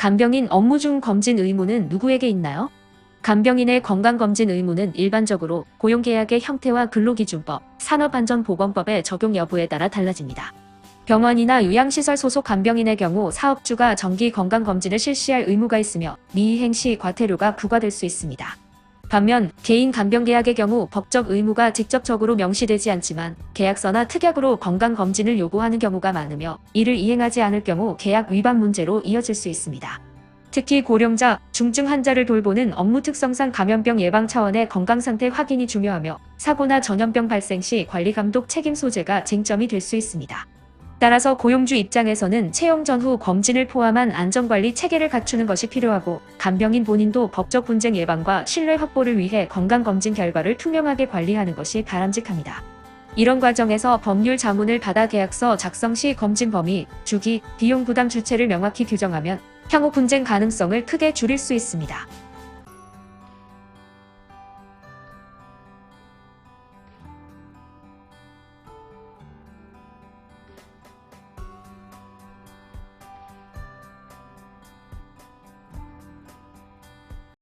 간병인 업무 중 검진 의무는 누구에게 있나요? 간병인의 건강검진 의무는 일반적으로 고용계약의 형태와 근로기준법, 산업안전보건법의 적용 여부에 따라 달라집니다. 병원이나 요양시설 소속 간병인의 경우 사업주가 정기 건강검진을 실시할 의무가 있으며 미이행 시 과태료가 부과될 수 있습니다. 반면 개인 간병계약의 경우 법적 의무가 직접적으로 명시되지 않지만 계약서나 특약으로 건강검진을 요구하는 경우가 많으며 이를 이행하지 않을 경우 계약 위반 문제로 이어질 수 있습니다. 특히 고령자, 중증 환자를 돌보는 업무 특성상 감염병 예방 차원의 건강상태 확인이 중요하며 사고나 전염병 발생 시 관리 감독 책임 소재가 쟁점이 될 수 있습니다. 따라서 고용주 입장에서는 채용 전후 검진을 포함한 안전관리 체계를 갖추는 것이 필요하고 간병인 본인도 법적 분쟁 예방과 신뢰 확보를 위해 건강검진 결과를 투명하게 관리하는 것이 바람직합니다. 이런 과정에서 법률 자문을 받아 계약서 작성 시 검진 범위, 주기, 비용 부담 주체를 명확히 규정하면 향후 분쟁 가능성을 크게 줄일 수 있습니다.